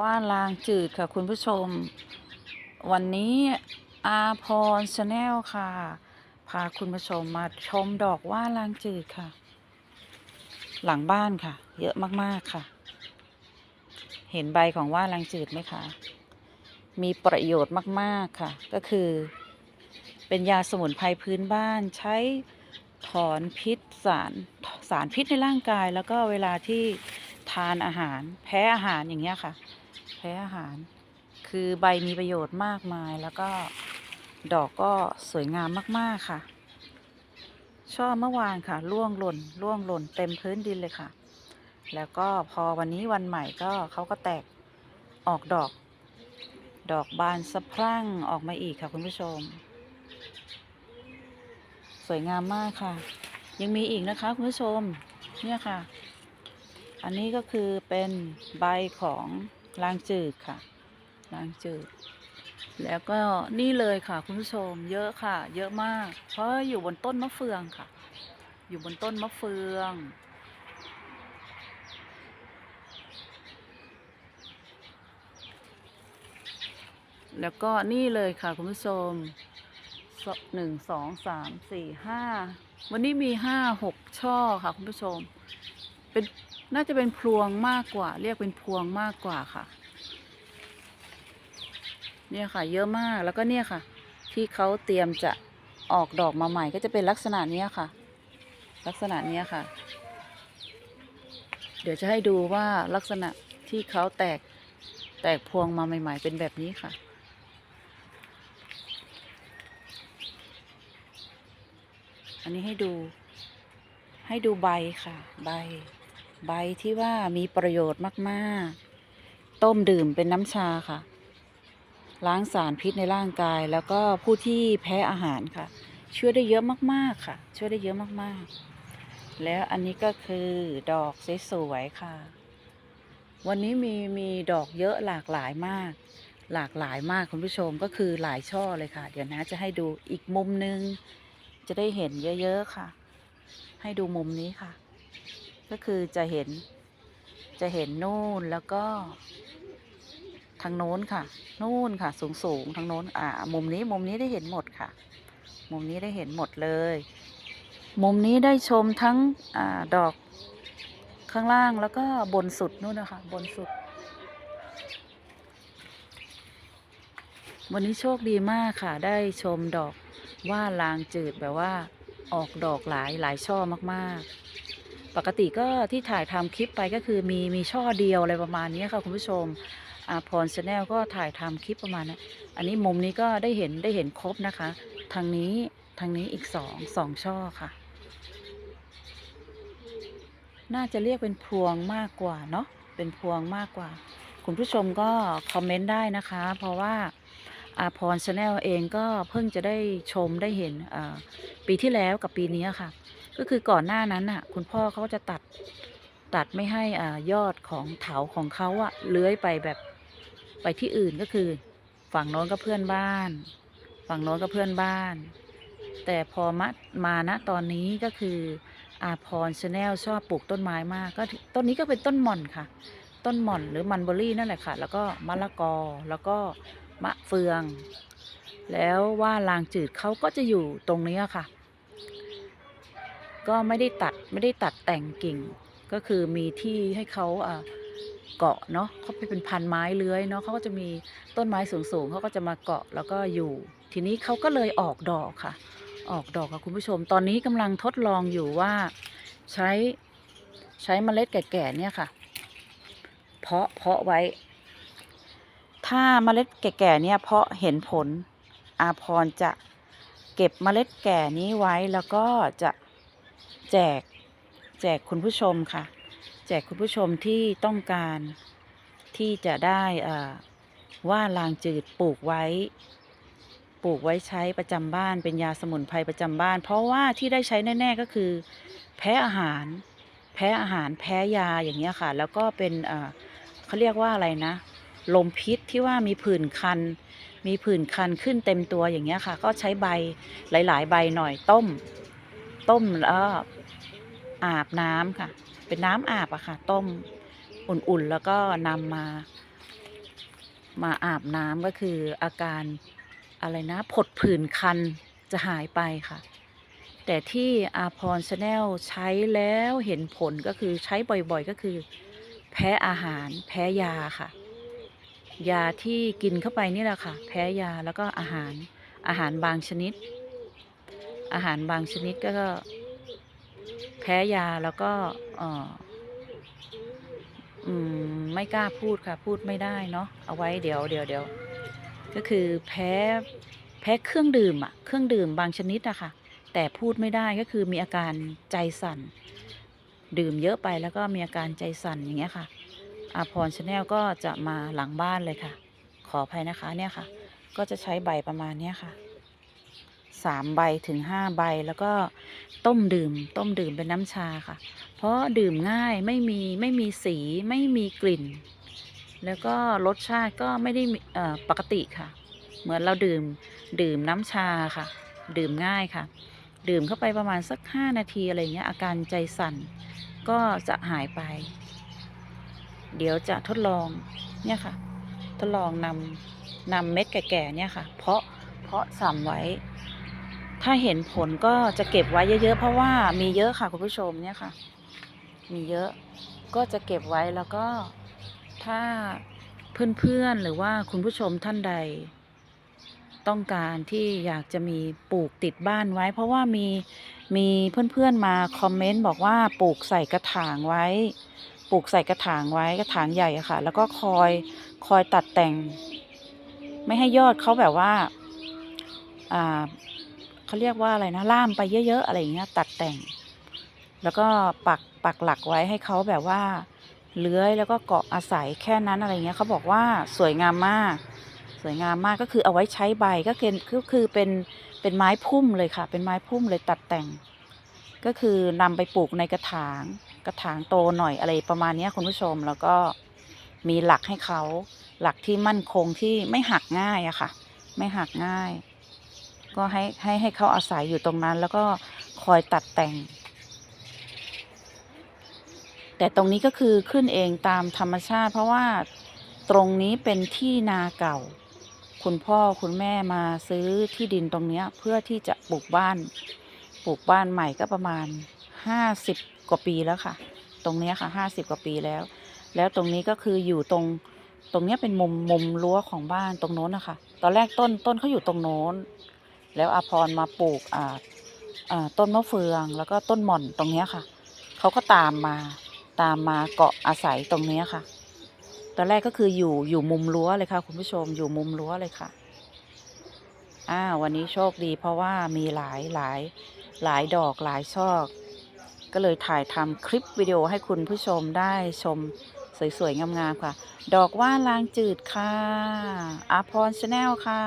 ว่าลางจืดค่ะคุณผู้ชม วันนี้อาพรชาแนลค่ะ พาคุณผู้ชมมาชมดอกว่าลางจืดค่ะ หลังบ้านค่ะ เยอะมากๆค่ะ เห็นใบของว่าลางจืดไหมคะ มีประโยชน์มากๆค่ะ ก็คือ เป็นยาสมุนไพรพื้นบ้านใช้ถอนพิษสารสารพิษในร่างกายแล้วก็เวลาที่ทานอาหาร แพ้อาหารอย่างเงี้ยค่ะ แพ้อาหาร คือใบมีประโยชน์มากมายแล้วก็ดอกก็สวยงามมาก ๆ ค่ะ ช่อเมื่อวานค่ะร่วงหล่นร่วงหล่นเต็มพื้นดินเลยค่ะ แล้วก็พอวันนี้วันใหม่ก็เขาก็แตกออกดอก ดอกบานสะพรั่งออกมาอีกค่ะคุณผู้ชม สวยงามมากค่ะ ยังมีอีกนะคะคุณผู้ชมเนี่ยค่ะ อันนี้ก็คือเป็นใบของ ลางจืดค่ะลางจืด แล้วก็นี่เลยค่ะ คุณผู้ชมเยอะค่ะ เยอะมาก เพราะอยู่บนต้นมะเฟืองค่ะ อยู่บนต้นมะเฟืองแล้วก็นี่เลยค่ะคุณผู้ชมหนึ่งสองสามสี่ห้าวันนี้มีห้าหกช่อค่ะคุณผู้ชม เป็น น่าจะเป็นพวงมากกว่า เรียกเป็นพวงมากกว่าค่ะ เนี่ยค่ะ เยอะมากแล้วก็เนี่ยค่ะ ที่เขาเตรียมจะออกดอกมาใหม่ก็จะเป็นลักษณะเนี้ยค่ะ ลักษณะเนี้ยค่ะ เดี๋ยวจะให้ดูว่าลักษณะที่เขาแตกแตกพวงมาใหม่ ๆ เป็นแบบนี้ค่ะอันนี้ให้ดูให้ดูใบค่ะ ใบ ใบที่ว่ามีประโยชน์มาก ๆ ต้มดื่มเป็นน้ำชาค่ะ ล้างสารพิษในร่างกาย แล้วก็ผู้ที่แพ้อาหารค่ะ ช่วยได้เยอะมาก ๆ ค่ะ ช่วยได้เยอะมาก ๆ แล้วอันนี้ก็คือดอกสวยๆค่ะ วันนี้มีมีดอกเยอะหลากหลายมาก หลากหลายมากคุณผู้ชมก็คือหลายช่อเลยค่ะ เดี๋ยวนะจะให้ดูอีกมุมนึง จะได้เห็นเยอะ ๆ ค่ะ ให้ดูมุมนี้ค่ะ ก็คือจะเห็นจะเห็นนู่นแล้วก็ ทางโน้นค่ะ นู่นค่ะ สูงสูงทางโน้น อ่า มุมนี้มุมนี้ได้เห็นหมดค่ะ มุมนี้ได้เห็นหมดเลย มุมนี้ได้ชมทั้งอ่าดอกข้างล่างแล้วก็บนสุดนู่นนะคะ บนสุด วันนี้โชคดีมากค่ะ ได้ชมดอกว่าลางจืดแบบว่าออกดอกหลายหลายช่อมากๆ ปกติก็ที่ถ่ายทำคลิปไปก็คือมีมีช่อเดียวอะไรประมาณนี้ค่ะคุณผู้ชมอาพรชาแนลก็ถ่ายทำคลิปประมาณนั้อันนี้มุมนี้ก็ได้เห็นได้เห็นครบนะคะ ทางนี้ทางนี้อีกสองสองช่อค่ะ น่าจะเรียกเป็นพวงมากกว่าเนาะเป็นพวงมากกว่า คุณผู้ชมก็คอมเมนต์ได้นะคะ เพราะว่าอาพรชาแนลเองก็เพิ่งจะได้ชมได้เห็นอ่าปีที่แล้วกับปีนี้ค่ะ ก็คือก่อนหน้านั้นน่ะ คุณพ่อเขาจะตัดตัดไม่ให้อ่ายอดของเถาของเขาอะเลื้อยไปแบบไปที่อื่นก็คือ ฝั่งโน้นก็เพื่อนบ้าน ฝั่งโน้นก็เพื่อนบ้าน แต่พอมามาณตอนนี้ก็คืออาพรชาแนลชอบปลูกต้นไม้มาก ก็ต้นนี้ก็เป็นต้นหม่อนค่ะ ต้นหม่อนหรือมันเบอรี่นั่นแหละค่ะ แล้วก็มะละกอแล้วก็มะเฟือง แล้วว่าลางจืดเขาก็จะอยู่ตรงนี้ค่ะ ก็ไม่ได้ตัดไม่ได้ตัดแต่งกิ่ง ก็คือมีที่ให้เขาเกาะเนาะเขาเป็นพันไม้เลื้อยเนาะเขาก็จะมีต้นไม้สูงๆเขาก็จะมาเกาะแล้วก็อยู่ ทีนี้เขาก็เลยออกดอกค่ะ ออกดอกค่ะคุณผู้ชม ตอนนี้กำลังทดลองอยู่ว่าใช้ใช้เมล็ดแก่ๆเนี่ยค่ะ เพาะเพาะไว้ ถ้าเมล็ดแก่ๆเนี่ยเพาะเห็นผลอาพรจะเก็บเมล็ดแก่นี้ไว้แล้วก็จะ แจกแจกคุณผู้ชมค่ะ แจกคุณผู้ชมที่ต้องการที่จะได้อ่าว่าลางจืดปลูกไว้ ปลูกไว้ใช้ประจำบ้านเป็นยาสมุนไพรประจำบ้าน เพราะว่าที่ได้ใช้แน่ ๆก็คือ แพ้อาหาร แพ้อาหารแพ้ยาอย่างเงี้ยค่ะ แล้วก็เป็นอ่าเขาเรียกว่าอะไรนะ ลมพิษที่ว่ามีผื่นคัน มีผื่นคันขึ้นเต็มตัวอย่างเงี้ยค่ะ ก็ใช้ใบหลาย ๆ ใบหน่อยต้ม ต้มแล้ว อาบน้ำค่ะ เป็นน้ำอาบอะค่ะ ต้มอุ่นๆ แล้วก็นำมา มาอาบน้ำก็คืออาการอะไรนะผดผื่นคันจะหายไปค่ะ แต่ที่อาพรชาแนลใช้แล้วเห็นผลก็คือใช้บ่อยๆก็คือ แพ้อาหารแพ้ยาค่ะ ยาที่กินเข้าไปนี่แหละค่ะ แพ้ยาแล้วก็อาหารอาหารบางชนิด อาหารบางชนิดก็ แพ้ยาแล้วก็ไม่กล้าพูดค่ะ พูดไม่ได้เนาะเอาไว้เดี๋ยวเดี๋ยวเดี๋ยวก็คือแพ้แพ้เครื่องดื่มอะเครื่องดื่มบางชนิดอะค่ะ แต่พูดไม่ได้ก็คือมีอาการใจสั่น ดื่มเยอะไปแล้วก็มีอาการใจสั่นอย่างเงี้ยค่ะอาพรชาแนลก็จะมาหลังบ้านเลยค่ะ ขออภัยนะคะเนี่ยค่ะ ก็จะใช้ใบประมาณเนี้ยค่ะ สามใบถึงห้าใบแล้วก็ต้มดื่ม ต้มดื่มเป็นน้ำชาค่ะ เพราะดื่มง่ายไม่มีไม่มีสีไม่มีกลิ่น แล้วก็รสชาติก็ไม่ได้ปกติค่ะ เหมือนเราดื่มดื่มน้ำชาค่ะ ดื่มง่ายค่ะ ดื่มเข้าไปประมาณสักห้านาทีอะไรเงี้ยอาการใจสั่นก็จะหายไป เดี๋ยวจะทดลองเนี่ยค่ะ ทดลองนำนำเม็ดแก่ๆเนี่ยค่ะ เพาะเพาะสำไว้ ถ้าเห็นผลก็จะเก็บไว้เยอะๆ เพราะว่ามีเยอะค่ะคุณผู้ชมเนี่ยค่ะ มีเยอะก็จะเก็บไว้แล้วก็ถ้าเพื่อนๆหรือว่าคุณผู้ชมท่านใด ต้องการที่อยากจะมีปลูกติดบ้านไว้ เพราะว่ามีมีเพื่อนๆมาคอมเมนต์บอกว่าปลูกใส่กระถางไว้ ปลูกใส่กระถางไว้กระถางใหญ่ค่ะ แล้วก็คอยคอยตัดแต่ง ไม่ให้ยอดเขาแบบว่าอ่า เขาเรียกว่าอะไรนะล่ามไปเยอะๆอะไรอย่างเงี้ยตัดแต่ง แล้วก็ปักปักหลักไว้ให้เขาแบบว่าเลื้อยแล้วก็เกาะอาศัยแค่นั้นอะไรเงี้ยเขาบอกว่าสวยงามมาก สวยงามมากก็คือเอาไว้ใช้ใบก็คือก็คือเป็นเป็นไม้พุ่มเลยค่ะ เป็นไม้พุ่มเลยตัดแต่ง ก็คือนำไปปลูกในกระถาง กระถางโตหน่อยอะไรประมาณนี้คุณผู้ชมแล้วก็มีหลักให้เขาหลักที่มั่นคงที่ไม่หักง่ายอะค่ะ ไม่หักง่าย ก็ให้ให้ให้เขาอาศัยอยู่ตรงนั้น แล้วก็คอยตัดแต่ง แต่ตรงนี้ก็คือขึ้นเองตามธรรมชาติ เพราะว่าตรงนี้เป็นที่นาเก่า คุณพ่อคุณแม่มาซื้อที่ดินตรงเนี้ยเพื่อที่จะปลูกบ้าน ปลูกบ้านใหม่ก็ประมาณห้าสิบกว่าปีแล้วค่ะ ตรงเนี้ยค่ะห้าสิบกว่าปีแล้ว แล้วตรงนี้ก็คืออยู่ตรงตรงเนี้ยเป็นมุมมุมรั้วของบ้านตรงโน้นนะคะ ตอนแรกต้นต้นเขาอยู่ตรงโน้น แล้วอาพรมาปลูกต้นมะเฟืองแล้วก็ต้นหม่อนตรงนี้ค่ะ เขาก็ตามมาตามมาเกาะอาศัยตรงนี้ค่ะ ตอนแรกก็คืออยู่อยู่มุมรั้วเลยค่ะ คุณผู้ชมอยู่มุมรั้วเลยค่ะอ่าวันนี้โชคดีเพราะว่ามีหลายหลายหลายดอกหลายช่อก็เลยถ่ายทำคลิปวิดีโอให้คุณผู้ชมได้ชมสวยๆงามๆค่ะ ดอกว่านลางจืดค่ะอาพรชาแนลค่ะ